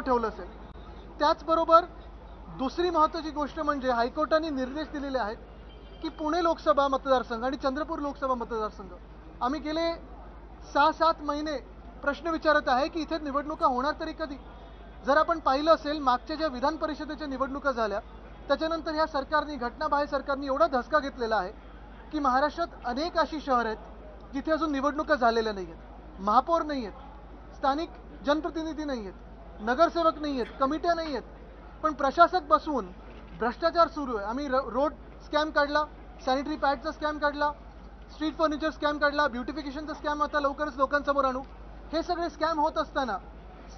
ठेवलं असेल. त्याचबरोबर दुसरी महत्त्वाची गोष्ट म्हणजे हायकोर्टाने निर्देश दिलेले आहेत की पुणे लोकसभा मतदारसंघ आणि चंद्रपूर लोकसभा मतदारसंघ. आम्ही गेले सहा सात महिने प्रश्न विचारत आहे की इथे निवडणुका होणार तरी कधी? जर आपण पाहिलं असेल मागच्या ज्या विधान परिषदेच्या निवडणुका झाल्या त्याच्यानंतर ह्या सरकारने घटनाबाह्य सरकारने एवढा धसका घेतलेला आहे की महाराष्ट्रात अनेक अशी शहर आहेत जिथे अजून निवडणुका झालेल्या नाही आहेत महापौर नाही आहेत स्थानिक जनप्रतिनिधी नाही आहेत नगरसेवक नाही आहेत कमिट्या नाही आहेत पण प्रशासक बसवून भ्रष्टाचार सुरू आहे. आम्ही र- रोड स्कॅम काढला सॅनिटरी पॅडचा स्कॅम काढला स्ट्रीट फर्निचर स्कॅम काढला ब्युटिफिकेशनचा स्कॅम आता लवकरच लोकांसमोर आणू. हे सगळे स्कॅम होत असताना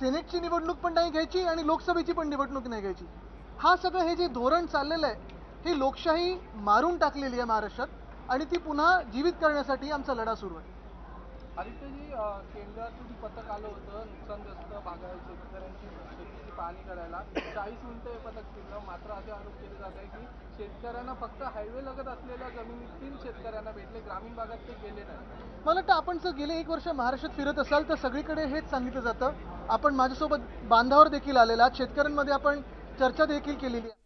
सेनेटची निवडणूक पण नाही घ्यायची आणि लोकसभेची पण निवडणूक नाही घ्यायची. हा सगळं हे जे धोरण चाललेलं आहे ही लोकशाही मारून टाकलेली आहे महाराष्ट्रात आणि ती पुन्हा जीवित करण्यासाठी आमचा लढा सुरू आहे. आदित्यजी केंद्रातून पथक आलं होतं नुकसानग्रस्त भागात शेतकऱ्यांची शेतीची पाहणी करायला चाळीस मिनिटं हे पथक फिरलं. मात्र असे आरोप केले जात आहे की शेतकऱ्यांना फक्त हायवे लगत असलेल्या जमिनीतील शेतकऱ्यांना भेटले. ग्रामीण भागात ते गेले नाही. मला वाटतं आपण जर गेले एक वर्ष महाराष्ट्रात फिरत असाल तर सगळीकडे हेच सांगितलं जातं. आपण माझ्यासोबत बांधावर देखील आलेला आहात. शेतकऱ्यांमध्ये आपण चर्चा देखील केलेली आहे.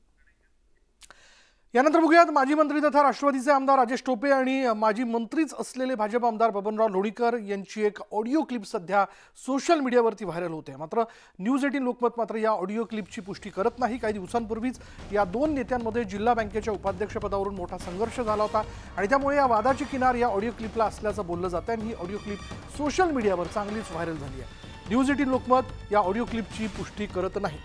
यानंतर बघूयात माजी मंत्री तथा राष्ट्रवादीचे आमदार राजेश टोपे आणि माजी मंत्रीच असलेले भाजप आमदार बबनराव लोणीकर यांची एक ऑडिओ क्लिप सध्या सोशल मीडियावरती व्हायरल होते. मात्र न्यूज एटीन लोकमत मात्र या ऑडिओ क्लिपची पुष्टी करत नाही. काही दिवसांपूर्वीच या दोन नेत्यांमध्ये जिल्हा बँकेच्या उपाध्यक्षपदावरून मोठा संघर्ष झाला होता आणि त्यामुळे या वादाची किनार या ऑडिओ क्लिपला असल्याचं बोललं जातं आणि ही ऑडिओ क्लिप सोशल मीडियावर चांगलीच व्हायरल झाली आहे. न्यूज एटीन लोकमत या ऑडिओ क्लिपची पुष्टी करत नाही.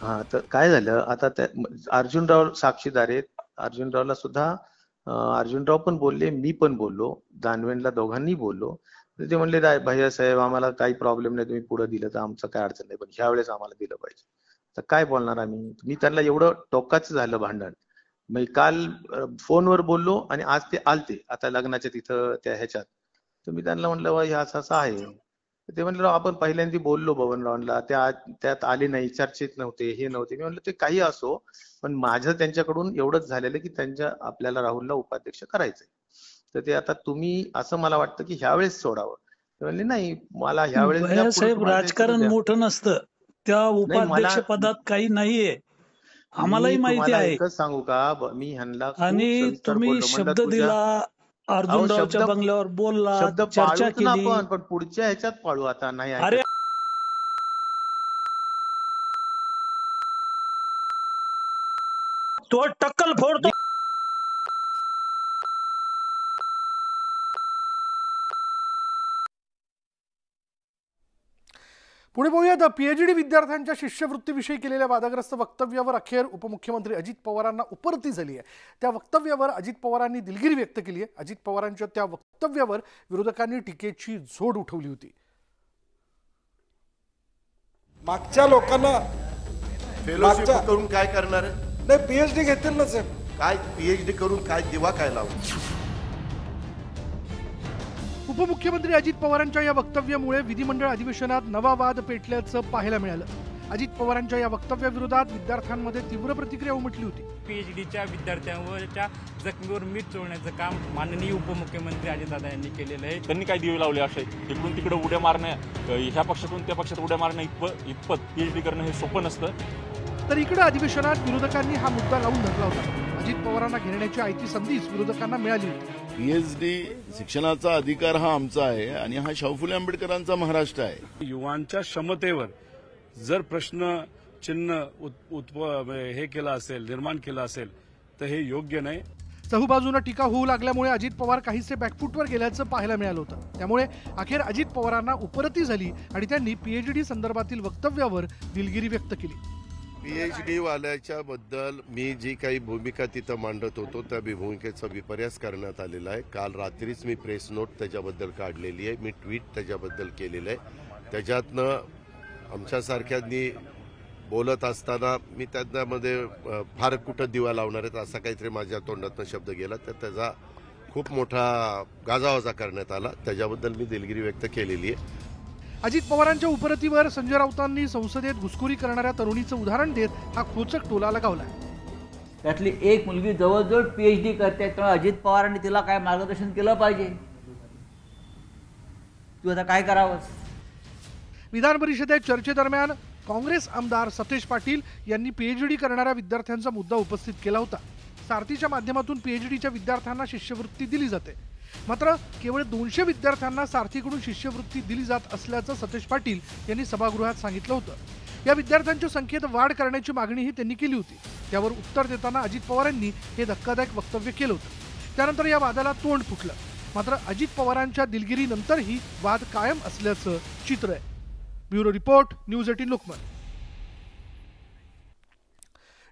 हा तर काय झालं? आता त्या अर्जुनराव साक्षीदार आहेत. अर्जुनरावला सुद्धा अर्जुनराव पण बोलले मी पण बोललो. दानवेंला दोघांनी बोललो. तर ते म्हणले भैया साहेब आम्हाला काही प्रॉब्लेम नाही. तुम्ही पुढे दिलं तर आमचं काय अडचण नाही. पण ह्या वेळेस आम्हाला दिलं पाहिजे. तर काय बोलणार आम्ही? मी त्यांना एवढं टोकाचं झालं भांडण. मी काल फोनवर बोललो आणि आज ते आलते. आता लग्नाच्या तिथं त्या ह्याच्यात. तर मी त्यांना म्हणलं ह्या असं असं आहे. ते म्हणलं "राव, आपण पहिल्यांदा बोललो बबनरावांना त्या त्यात आले नाही चर्चेत नव्हते हे नव्हते. मी म्हणलं ते काही असो पण माझं त्यांच्याकडून एवढंच झालेलं की त्यांच्या आपल्याला राहुलला उपाध्यक्ष करायचंय. तर ते आता तुम्ही असं मला वाटतं की ह्यावेळेस सोडावं. ते म्हणले नाही मला ह्यावेळेस साहेब राजकारण द्या." मोठं नसतं. त्या उपाध्यक्ष पदात काही नाहीये. आम्हालाही माहिती आहे. सांगू का? मी ह्यांना आणि तुम्ही शब्द दिला अर्जुनरावच्या शब्द- बंगल्यावर बोलला शब्द चर्चा केली आपण पण पुढच्या ह्याच्यात पाळू आता नाही. अरे तो टक्कल फोडतो पुढे बघूयात पीएचडी विद्यार्थ्यांच्या शिष्यवृत्तीविषयी केलेल्या वादग्रस्त वक्तव्यावर अखेर उपमुख्यमंत्री अजित पवारांना उपरती झाली आहे. त्या वक्तव्यावर अजित पवारांनी दिलगिरी व्यक्त केली आहे. अजित पवारांच्या त्या वक्तव्यावर विरोधकांनी टीकेची झोड उठवली होती. मागच्या लोकांना फेलोशिप करून काय करणार? नाही पीएचडी घेतील ना साहेब. काय पीएचडी करून काय दिवा काय लावू उपमुख्यमंत्री अजित पवारांच्या या वक्तव्यामुळे विधिमंडळ अधिवेशनात नवा वाद पेटल्याचं पाहायला मिळालं. अजित पवारांच्या या वक्तव्याविरोधात विद्यार्थ्यांमध्ये तीव्र प्रतिक्रिया उमटली होती. पीएचडीच्या विद्यार्थ्यांवरच्या जखमीवर मीठ चोळण्याचं काम माननीय उपमुख्यमंत्री अजितदादा यांनी केलेलं आहे. त्यांनी काय दिवे लावले असे? इकडून तिकडे उड्या मारण्या ह्या पक्षातून त्या पक्षात उड्या मारणं इतपत इतपत पीएचडी करणं हे सोपं नसतं. तर इकडे अधिवेशनात विरोधकांनी हा मुद्दा लावून धरला होता. अजित पवारांना घेण्याची आयती संधीच विरोधकांना मिळाली होती. पीएचडी शिक्षणाचा अधिकार हा आमचा आहे आणि हा शाहू फुले आंबेडकरांचा महाराष्ट्र आहे. युवांच्या क्षमतेवर जर प्रश्न चिन्ह हे केलं असेल निर्माण केलं असेल तर हे योग्य नाही. चहूबाजूनं टीका होऊ लागल्यामुळे अजित पवार काहीसे बॅकफुटवर गेल्याचं पाहायला मिळालं होतं. त्यामुळे अखेर अजित पवारांना उपरती झाली आणि त्यांनी पीएचडी संदर्भातील वक्तव्यावर दिलगिरी व्यक्त केली. पीएचडी वाल्याच्या बद्दल मी जी काही भूमिका तिथं मांडत होतो त्या भूमिकेचा विपर्यास करण्यात आलेला आहे. काल रात्रीच मी प्रेस नोट त्याच्याबद्दल काढलेली आहे. मी ट्विट त्याच्याबद्दल केलेलं आहे. त्याच्यातनं आमच्यासारख्यांनी बोलत असताना मी त्यांच्यामध्ये फार कुठं दिवा लावणार आहेत असा काहीतरी माझ्या तोंडातनं शब्द गेला. तर त्याचा खूप मोठा गाजावाजा करण्यात आला. त्याच्याबद्दल मी दिलगिरी व्यक्त केलेली आहे. अजित पवारांच्या उपरतीवर संजय राऊतांनी संसदेत घुसखोरी करणाऱ्या तरुणीचं उदाहरण देत हा खोचक टोला लगावला. त्यातली एक मुलगी जवळजवळ पी एच डी करते त्यामुळे अजित पवारांनी तिला काय मार्गदर्शन केलं पाहिजे? तू आता काय करावंस? विधान परिषदेत चर्चेदरम्यान काँग्रेस आमदार सतेज पाटील यांनी पीएचडी करणाऱ्या विद्यार्थ्यांचा मुद्दा उपस्थित केला होता. सारथीच्या माध्यमातून पीएचडीच्या विद्यार्थ्यांना शिष्यवृत्ती दिली जाते. मात्र केवळ दोनशे विद्यार्थ्यांना सारथीकडून शिष्यवृत्ती दिली जात असल्याचं सतेज पाटील यांनी सभागृहात सांगितलं होतं. या विद्यार्थ्यांच्या संख्येत वाढ करण्याची मागणीही त्यांनी केली होती. त्यावर उत्तर देताना अजित पवार यांनी हे धक्कादायक वक्तव्य केलं होतं. त्यानंतर या वादाला तोंड फुटलं. मात्र अजित पवारांच्या दिलगिरीनंतरही वाद कायम असल्याचं चित्र आहे. Bureau report news eighteen Lokmat.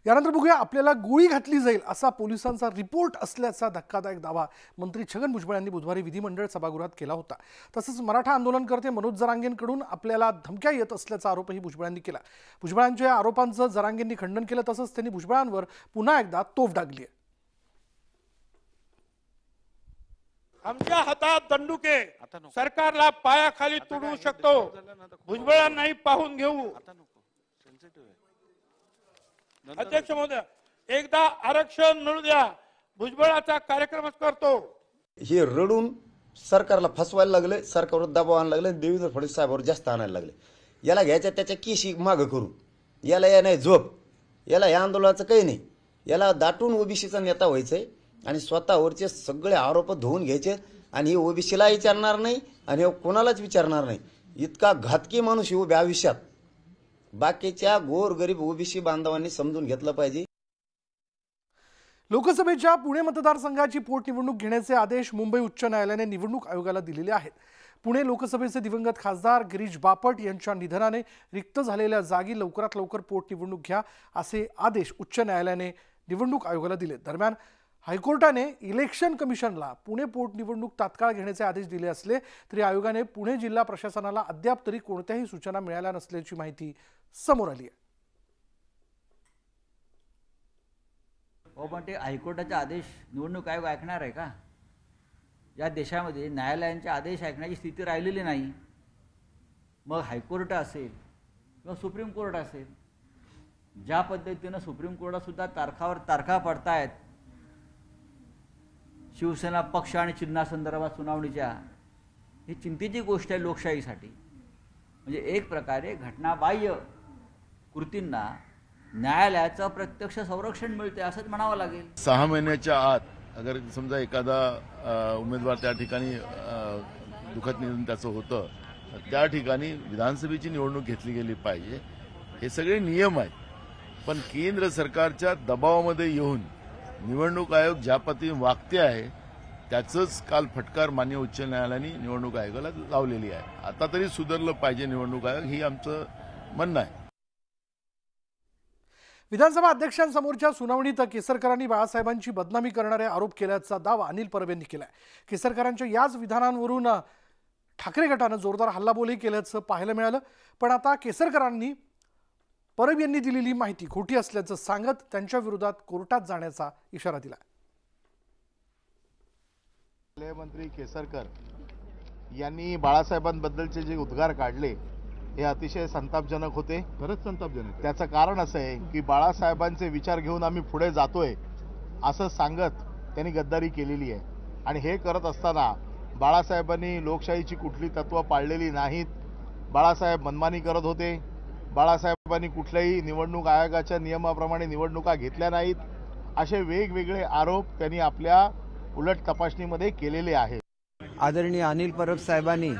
यानंतर बघूया आपल्याला गोळी घातली जाईल असा पोलिसांचा रिपोर्ट असल्याचा धक्कादायक दावा मंत्री छगन भुजबळ यांनी बुधवारी विधिमंडळ सभागृहात केला होता. तसंच मराठा आंदोलनकर्ते मनोज जरांगेंकडून आपल्याला धमक्या येत असल्याचा आरोपही भुजबळांनी केला. भुजबळांच्या या आरोपांचं जरांगेंनी खंडन केलं तसंच त्यांनी भुजबळांवर पुन्हा एकदा तोफ डागली आहे. आमच्या हातात दंडुके. सरकारला पायाखाली तुडवू शकतो. भुजबळांनाही पाहून घेऊ. अध्यक्ष महोदय एकदा आरक्षण मिळू द्या. भुजबळाचा कार्यक्रमच करतो. हे रडून सरकारला फसवायला लागले सरकारवर दबाव आणायला लागले देवेंद्र फडणवीस साहेबांवर जास्त आणायला लागले. याला घ्यायच्या त्याच्या केशी मागं करू याला या नाही झोप याला या आंदोलनाचं काही नाही. याला दाटून ओबीसीचा नेता व्हायचंय आणि स्वतःवरचे सगळे आरोप धुवून घ्यायचे आणि हे ओबीसीला विचारणार नाही आणि हे कोणालाच विचारणार नाही. इतका घातकी माणूस हे उभ्या आयुष्यात. बाकीच्या गोरगरीब ओबीसी बांधवांनी समजून घेतलं पाहिजे. लोकसभेच्या पुणे मतदारसंघाची पोटनिवडणूक घेण्याचे आदेश मुंबई उच्च न्यायालयाने निवडणूक आयोगाला दिलेले आहेत. पुणे लोकसभेचे दिवंगत खासदार गिरीश बापट यांच्या निधनाने रिक्त झालेल्या जागी लवकरात लवकर पोटनिवडणूक घ्या असे आदेश उच्च न्यायालयाने निवडणूक आयोगाला दिले. दरम्यान हायकोर्टाने इलेक्शन कमिशनला पुणे पोटनिवडणूक तात्काळ घेण्याचे आदेश दिले असले तरी आयोगाने पुणे जिल्हा प्रशासनाला अद्याप तरी कोणत्याही सूचना मिळाल्या नसल्याची माहिती समोर आली आहे. हो पण ते हायकोर्टाचे आदेश निवडणूक आयोग ऐकणार आहे का? या देशामध्ये न्यायालयांचे आदेश ऐकण्याची स्थिती राहिलेली नाही. मग हायकोर्ट असेल किंवा सुप्रीम कोर्ट असेल ज्या पद्धतीनं सुप्रीम कोर्टातसुद्धा तारखावर तारखा पडतायत शिवसेना पक्ष आणि चिन्हासंदर्भात सुनावणीच्या ही चिंतेची गोष्ट आहे लोकशाहीसाठी. म्हणजे एक प्रकारे घटनाबाह्य कृतींना न्यायालयाचं प्रत्यक्ष संरक्षण मिळते असंच म्हणावं लागेल. सहा महिन्याच्या आत अगर समजा एखादा उमेदवार त्या ठिकाणी दुखत निधन त्याचं होतं त्या ठिकाणी विधानसभेची निवडणूक घेतली गेली पाहिजे. हे सगळे नियम आहेत. पण केंद्र सरकारच्या दबावामध्ये येऊन निवडणूक आयोग ज्या पद्धतीने वागते आहे त्याचंच काल फटकार मान्य उच्च न्यायालयाने निवडणूक आयोगाला लावलेली आहे. आता तरी सुधारलं पाहिजे निवडणूक आयोग ही आमचं म्हणणं आहे. विधानसभा अध्यक्षांसमोरच्या सुनावणीत केसरकरांनी बाळासाहेबांची बदनामी करणारे आरोप केल्याचा दावा अनिल परब यांनी केलाय. केसरकरांच्या याच विधानांवरून ठाकरे गटानं जोरदार हल्लाबोलही केल्याचं पाहायला मिळालं. पण आता केसरकरांनी परब यांनी दिलेली माहिती खोटी असल्याचं सांगत त्यांच्या विरोधात कोर्टात जाण्याचा इशारा दिला मंत्री केसरकर यांनी बाळासाहेबांबद्दलचे जे उद्गार काढले हे अतिशय संतापजनक होते. खरंच संतापजनक. त्याचं कारण असं आहे की बाळासाहेबांचे विचार घेऊन आम्ही पुढे जातोय असं सांगत त्यांनी गद्दारी केलेली आहे. आणि हे करत असताना बाळासाहेबांनी लोकशाहीची कुठली तत्त्व पाळलेली नाहीत. बाळासाहेब मनमानी करत होते. बाळासाहेबांनी कुठल्याही निवडणूक आयोगाच्या नियमाप्रमाणे निवडणुका घेतल्या नाहीत असे वेगवेगळे आरोप त्यांनी आपल्या उलट तपासणीमध्ये केलेले आहेत. आदरणीय अनिल परब साहेबांनी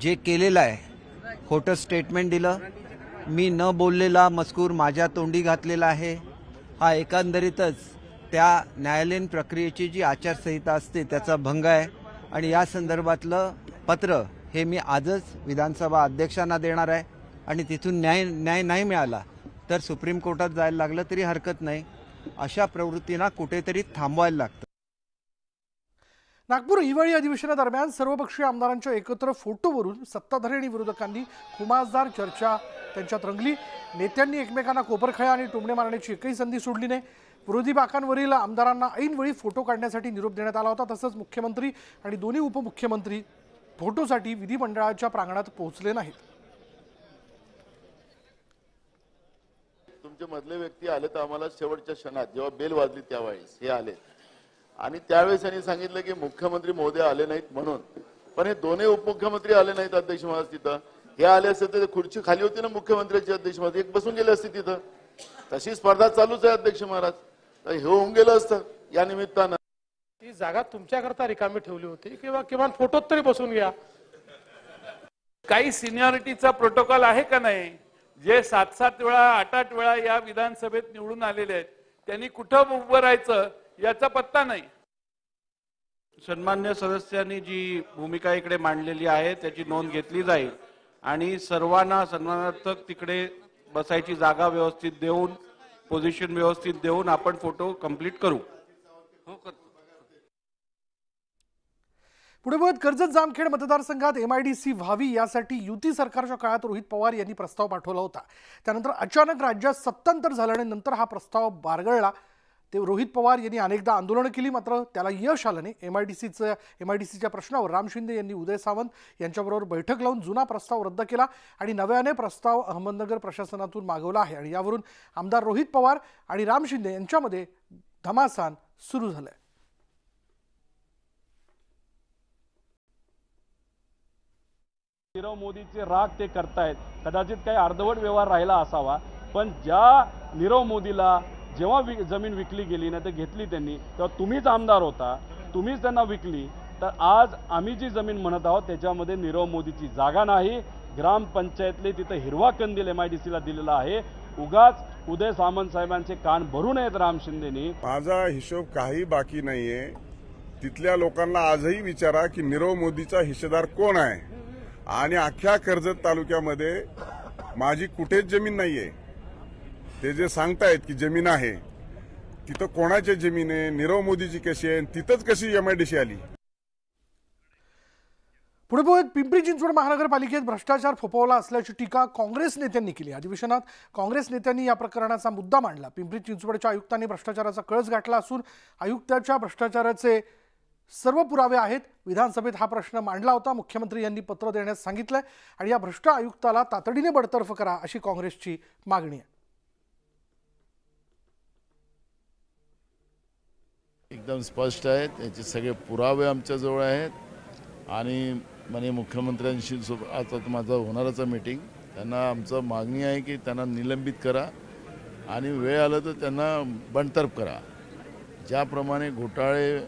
जे केलेलं आहे खोटं स्टेटमेंट दिलं. मी न बोललेला मजकूर माझ्या तोंडी घातलेला आहे. हा एकंदरीतच त्या न्यायालयीन प्रक्रियेची जी आचारसंहिता असते त्याचा भंग आहे. आणि या संदर्भातलं पत्र हे मी आजच विधानसभा अध्यक्षांना देणार आहे. आणि तिथून न्याय न्याय नाही मिळाला तर सुप्रीम कोर्टात जायला लागलं तरी हरकत नाही. अशा प्रवृत्तींना कुठेतरी थांबवायला लागतं. नागपूर हिवाळी अधिवेशनादरम्यान सर्वपक्षीय आमदारांच्या एकत्र फोटोवरून सत्ताधारी आणि विरोधकांनी खुमासदार चर्चा त्यांच्यात रंगली. नेत्यांनी एकमेकांना कोपरखळ्या आणि टोमणे मारण्याची एकही संधी सोडली नाही. विरोधी बाकांवरील आमदारांना ऐनवेळी फोटो काढण्यासाठी निरोप देण्यात आला होता. तसंच मुख्यमंत्री आणि दोन्ही उपमुख्यमंत्री फोटोसाठी विधिमंडळाच्या प्रांगणात पोहोचले नाहीत. तुमचे मधले व्यक्ती आले तर आम्हाला शेवटच्या क्षणात जेव्हा बेल वाजली त्यावेळेस हे आले. आणि त्यावेळेस त्यांनी सांगितलं की मुख्यमंत्री मोदी आले नाहीत म्हणून. पण हे दोन्ही उपमुख्यमंत्री आले नाहीत अध्यक्ष महाराज तिथं. हे आले असते तर खुर्ची खाली होती ना मुख्यमंत्र्यांची अध्यक्ष महाराज? एक बसून गेले असते तिथं. तशी स्पर्धा चालूच आहे अध्यक्ष महाराज. तर हे होऊन गेलं असतं या निमित्तानं. ती जागा तुमच्याकरता रिकामी ठेवली होती किंवा किमान फोटोत तरी बसून घ्या. काही सिनियरिटीचा प्रोटोकॉल आहे का नाही? जे सात सात वेळा आठ आठ वेळा या विधानसभेत निवडून आलेले आहेत त्यांनी कुठं उभं राहायचं याचा पत्ता नाही. सन्मान्य सदस्यांनी जी भूमिका इकडे मांडलेली आहे त्याची नोंद घेतली जाईल. आणि सर्वांना सन्मानार्थक तिकडे बसायची जागा व्यवस्थित देऊन पोझिशन व्यवस्थित देऊन आपण फोटो कंप्लीट करू. पुढे बघत कर्जत जामखेड मतदारसंघात एम आय डी सी व्हावी यासाठी युती सरकारच्या काळात रोहित पवार यांनी प्रस्ताव पाठवला होता. त्यानंतर अचानक राज्यात सत्तांतर झाल्याने नंतर हा प्रस्ताव बारगळला. ते रोहित पवार यांनी अनेकदा आंदोलनं केली मात्र त्याला यश आलं नाही एम आय डी सीचं एम आय डी सीच्या प्रश्नावर राम शिंदे यांनी उदय सावंत यांच्याबरोबर बैठक लावून जुना प्रस्ताव रद्द केला आणि नव्याने प्रस्ताव अहमदनगर प्रशासनातून मागवला आहे. आणि यावरून आमदार रोहित पवार आणि राम शिंदे यांच्यामध्ये धमासान सुरू झालं आहे नीरव मोदीचे राग ते करतायत. कदाचित काही अर्धवट व्यवहार राहिला असावा. पण ज्या नीरव मोदीला जेव्हा वि जमीन विकली गेली ना ते घेतली त्यांनी तेव्हा तुम्हीच आमदार होता तुम्हीच त्यांना विकली तर आज आम्ही जी जमीन म्हणत आहोत त्याच्यामध्ये नीरव मोदीची जागा नाही. ग्रामपंचायतले तिथं हिरवा कंदील एम आय डी सीला दिलेला आहे. उगाच उदय सामंत साहेबांचे कान भरून आहेत राम शिंदेनी. माझा हिशोब काही बाकी नाहीये. तिथल्या लोकांना आजही विचारा की नीरव मोदीचा हिस्सेदार कोण आहे? आणि अख्ख्या कर्जत तालुक्यामध्ये माझी कुठेच जमीन नाहीये. ते जे सांगतायत की जमीन आहे तिथं कोणाची जमीन आहे नीरव मोदीची कशी आहे तिथंच कशी एमआयडीसी आली? पुढे बघत पिंपरी चिंचवड महानगरपालिकेत भ्रष्टाचार फोपवला असल्याची टीका काँग्रेस नेत्यांनी केली. अधिवेशनात काँग्रेस नेत्यांनी या प्रकरणाचा मुद्दा मांडला. पिंपरी चिंचवडच्या आयुक्तांनी भ्रष्टाचाराचा कळस गाठला असून आयुक्ताच्या भ्रष्टाचाराचे सर्व पुरावे आहेत. विधानसभेत हा प्रश्न मांडला होता. मुख्यमंत्री यांनी पत्र देण्यास सांगितलं आणि या भ्रष्ट आयुक्ताला तातडीने बडतर्फ करा अशी काँग्रेसची मागणी आहे. एकदम स्पष्ट आहे. त्याचे सगळे पुरावे आमच्याजवळ आहेत. आणि म्हणजे मुख्यमंत्र्यांशी आता माझं होणारच मीटिंग त्यांना आमचं मागणी आहे की त्यांना निलंबित करा. आणि वेळ आलं तर त्यांना बंडतर्फ करा. ज्याप्रमाणे घोटाळे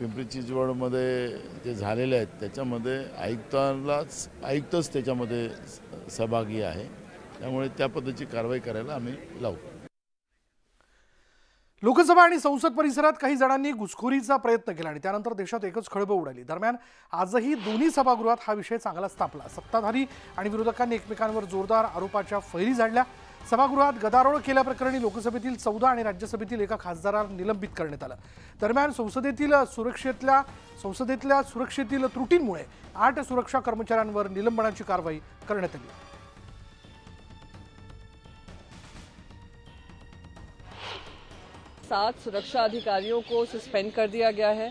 पिंपरी चिंचवडमध्ये जे झालेले आहेत त्याच्यामध्ये आयुक्तालाच आयुक्तच त्याच्यामध्ये सहभागी आहे. त्यामुळे त्या पद्धतीची कारवाई करायला आम्ही लावू. लोकसभा आणि संसद परिसरात काही जणांनी घुसखोरीचा प्रयत्न केला आणि त्यानंतर देशात एकच खळबळ उडाली. दरम्यान आजही दोन्ही सभागृहात हा विषय चांगलाच तापला सत्ताधारी आणि विरोधकांनी एकमेकांवर जोरदार आरोपाच्या फैरी झाडल्या. सभागृहात गदारोळ केल्याप्रकरणी लोकसभेतील चौदा आणि राज्यसभेतील एका खासदाराला निलंबित करण्यात आलं. दरम्यान संसदेतील सुरक्षेतल्या संसदेतल्या सुरक्षेतील त्रुटींमुळे आठ सुरक्षा कर्मचाऱ्यांवर निलंबनाची कारवाई करण्यात आली. सात सुरक्षा अधिकारियों को सस्पेंड कर दिया गया है।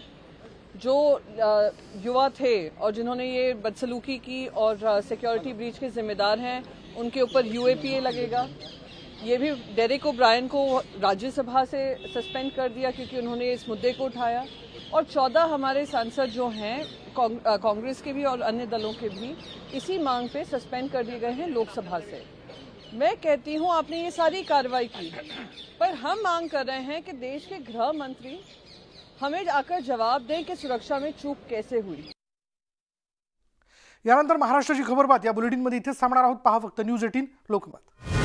जो युवा थे और जिन्होंने ये बदसलूकी की और सिक्योरिटी ब्रीच के जिम्मेदार हैं उनके ऊपर यूएपीए लगेगा। ये भी डेरिक ओब्रायन को राज्यसभा से सस्पेंड कर दिया क्योंकि उन्होंने इस मुद्दे को उठाया। और चौदह हमारे सांसद जो हैं कांग्रेस के भी और अन्य दलों के भी, इसी मांग पे सस्पेंड कर दिए गए हैं लोकसभा से। मैं कहती हूँ, आपने ये सारी कार्रवाई की, पर हम मांग कर रहे हैं कि देश के गृह मंत्री हमें आकर जवाब दें कि सुरक्षा में चूक कैसे हुई। यानंतर महाराष्ट्राची खबरबात या बुलेटिनमध्ये इथेच थांबणार आहोत. पहा फक्त न्यूज एटीन लोकमत.